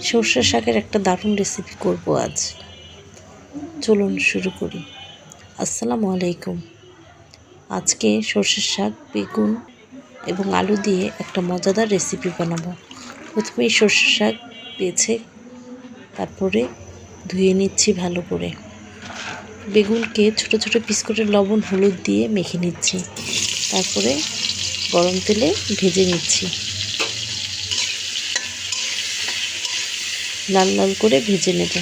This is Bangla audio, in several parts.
সর্ষে শাকের একটা দারুণ রেসিপি করব আজ। চলুন শুরু করি। আসসালামু আলাইকুম। আজকে সর্ষের শাক, বেগুন এবং আলু দিয়ে একটা মজাদার রেসিপি বানাবো। প্রথমেই সর্ষের শাক বেছে তারপরে ধুয়ে নিচ্ছি ভালো করে। বেগুনকে ছোট ছোট পিস করে লবণ, হলুদ দিয়ে মেখে নিচ্ছি। তারপরে গরম তেলে ভেজে নিচ্ছি। লাল লাল করে ভেজে নেব।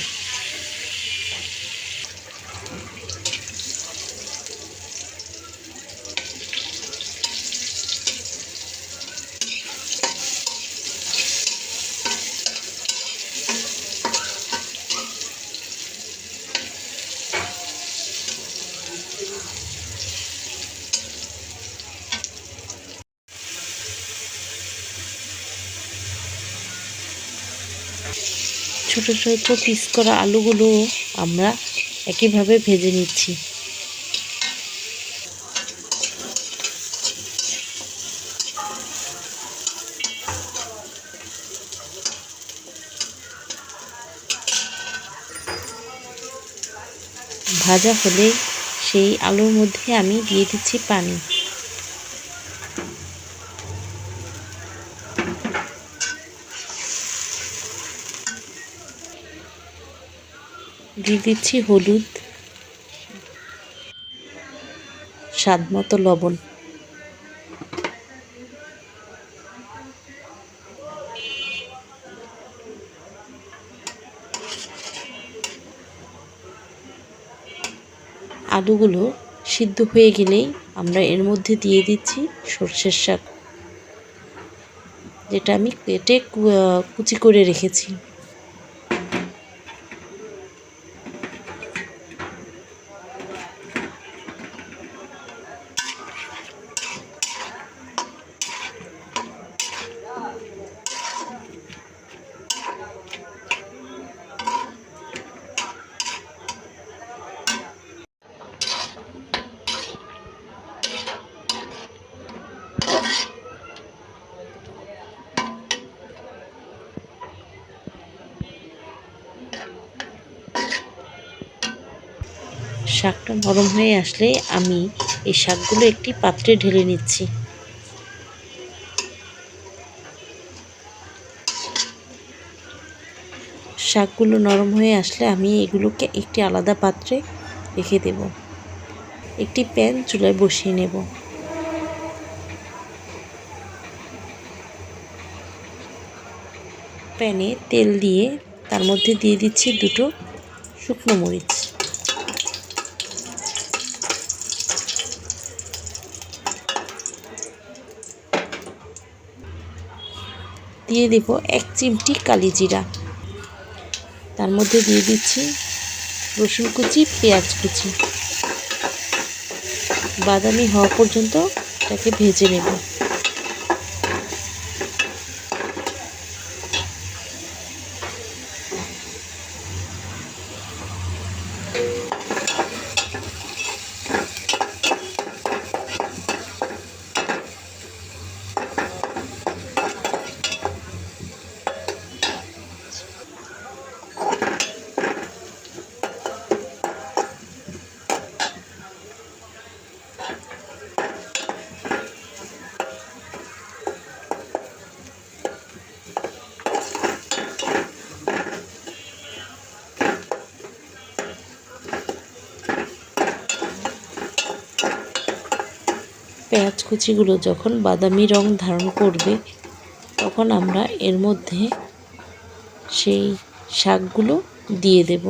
ছোট ছোট পিস করা আলুগুলো আমরা একইভাবে ভেজে নিচ্ছি। ভাজা হলে সেই আলুর মধ্যে আমি দিয়ে দিচ্ছি পানি। দিয়ে দিচ্ছি হলুদ, স্বাদ মতো লবণ। আলুগুলো সিদ্ধ হয়ে গেলেই আমরা এর মধ্যে দিয়ে দিচ্ছি সর্ষের শাক, যেটা আমি কেটে কুচি করে রেখেছি। শাকটা নরম হয়ে আসলে আমি এই শাকগুলো একটি পাত্রে ঢেলে নিচ্ছি। শাকগুলো নরম হয়ে আসলে আমি এগুলোকে একটি আলাদা পাত্রে রেখে দেব। একটি প্যান চুলায় বসিয়ে নেব। প্যানে তেল দিয়ে তার মধ্যে দিয়ে দিচ্ছি দুটো শুকনো মরিচ। দিয়ে দেব এক চিমটি কালি জিরা। তার মধ্যে দিয়ে দিচ্ছি রসুন কুচি, পেঁয়াজ কুচি। বাদামি হওয়া পর্যন্ত এটাকে ভেজে নেব। পেঁয়াজ কুচিগুলো যখন বাদামি রং ধারণ করবে, তখন আমরা এর মধ্যে সেই শাকগুলো দিয়ে দেব।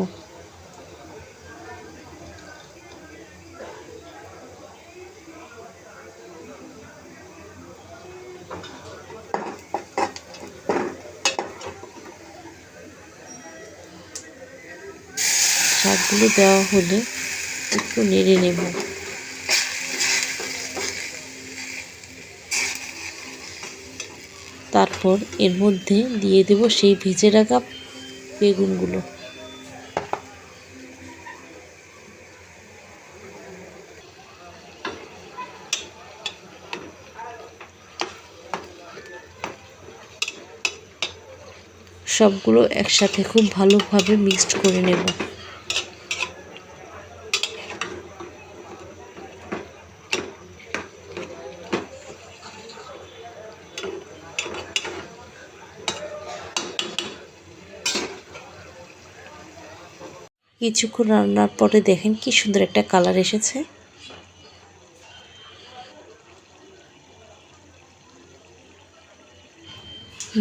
শাকগুলো দেওয়া হলে একটু নেড়ে নেব। তারপর এর মধ্যে দিয়ে দেব সেই ভিজে রাখা বেগুনগুলো। সবগুলো একসাথে খুব ভালোভাবে মিক্সড করে নেব। কিছুক্ষণ রান্নার পরে দেখেন কি সুন্দর একটা কালার এসেছে।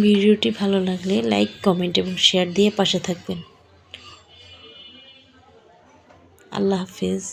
ভিডিওটি ভালো লাগলে লাইক, কমেন্ট এবং শেয়ার দিয়ে পাশে থাকবেন। আল্লাহ হাফিজ।